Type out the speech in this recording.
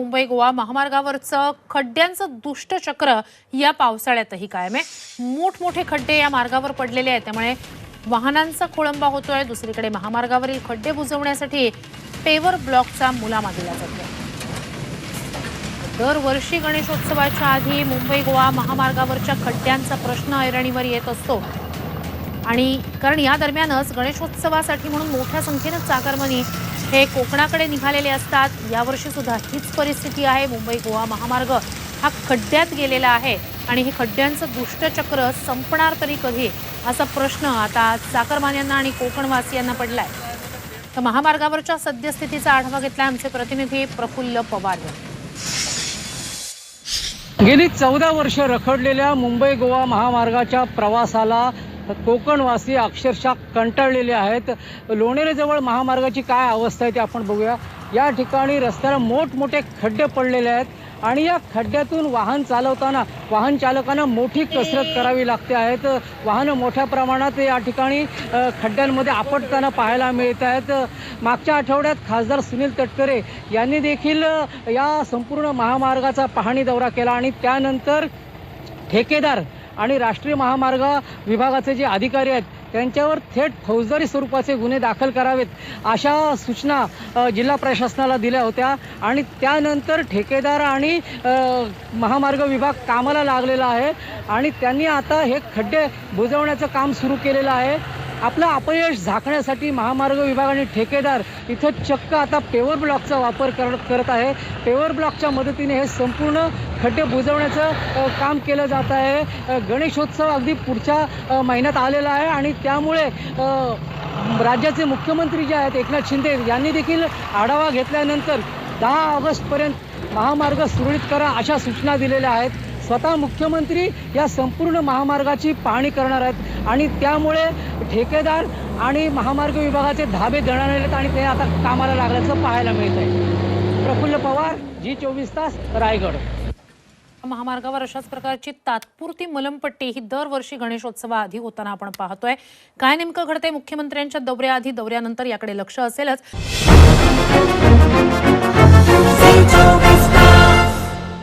मुंबई गोवा महामार्गावरचं खड्ड्यांचं दुष्टचक्र या पावसाळ्यातही कायम आहे. मोठमोठे खड्डे या मार्गावर पडलेले आहेत. त्यामुळे वाहनांचा खोळंबा होतोय. दुसरीकडे महामार्गावरील खड्डे बुजवण्यासाठी पेवर ब्लॉकचा मुलामा दिला जातोय दरवर्षी गणेशोत्सवाच्या आधी मुंबई गोवा महामार्गावरच्या खड्ड्यांचा प्रश्न ऐरणीवर येत असतो. आणि कारण या दरम्यानच गणेशोत्सवासाठी म्हणून मोठ्या संख्येनं चाकरमनी हे कोकणाकडे निघालेले असतात. यावर्षी सुद्धा हीच परिस्थिती आहे. मुंबई गोवा महामार्ग हा खड्ड्यात गेलेला आहे आणि हे खड्ड्यांचं दुष्टचक्र संपणार तरी कधी असा प्रश्न आता चाकरमान्यांना आणि कोकणवासियांना पडलाय. तर महामार्गावरच्या सद्यस्थितीचा आढावा घेतला आमचे प्रतिनिधी प्रफुल्ल पवार गेली चौदा वर्ष रखडलेल्या मुंबई गोवा महामार्गाच्या प्रवासाला कोकणवासी अक्षरशः कंटाळलेले आहेत. लोणेरेजवळ महामार्गाची काय अवस्था आहे ते आपण बघूया. या ठिकाणी रस्त्याला मोठमोठे खड्डे पडलेले आहेत आणि या खड्ड्यातून वाहन चालवताना वाहन चालकांना मोठी कसरत करावी लागते आहेत. वाहनं मोठ्या प्रमाणात या ठिकाणी खड्ड्यांमध्ये आपटताना पाहायला मिळत आहेत. मागच्या आठवड्यात खासदार सुनील तटकरे यांनी देखील या संपूर्ण महामार्गाचा पाहणी दौरा केला आणि त्यानंतर ठेकेदार आणि राष्ट्रीय महामार्ग विभागाचे जे अधिकारी आहेत त्यांच्यावर थेट फौजदारी स्वरूपाचे गुन्हे दाखल करावेत अशा सूचना जिल्हा प्रशासनाला दिल्या होत्या. आणि त्यानंतर ठेकेदार आणि महामार्ग विभाग कामाला लागलेला आहे. आणि त्यांनी आता हे खड्डे बुजवण्याचं काम सुरू केलेलं आहे. आपलं अपयश झाकण्यासाठी महामार्ग विभाग आणि ठेकेदार इथं चक्क आता पेवर ब्लॉकचा वापर कर करत आहे. पेवर ब्लॉकच्या मदतीने हे संपूर्ण खड्डे बुजवण्याचं काम केलं जात आहे. गणेशोत्सव अगदी पुढच्या महिन्यात आलेला आहे आणि त्यामुळे राज्याचे मुख्यमंत्री जे आहेत एकनाथ शिंदे यांनी देखील आढावा घेतल्यानंतर दहा ऑगस्टपर्यंत महामार्ग सुरळीत करा अशा सूचना दिलेल्या आहेत. स्वतः मुख्यमंत्री या संपूर्ण महामार्गाची पाहणी करणार आहेत. आणि त्यामुळे ठेकेदार आणि महामार्ग विभागाचे धाबे दणाणलेत आणि ते आता कामाला लागल्याचं पाहायला मिळत आहे. प्रफुल्ल पवार जी चोवीस तास रायगड. महामार्गावर अशाच प्रकारची तात्पुरती मलमपट्टी ही दरवर्षी गणेशोत्सवाआधी होताना आपण पाहतोय. काय नेमकं घडतंय? मुख्यमंत्र्यांच्या दौऱ्याआधी दौऱ्यानंतर याकडे लक्ष असेलच.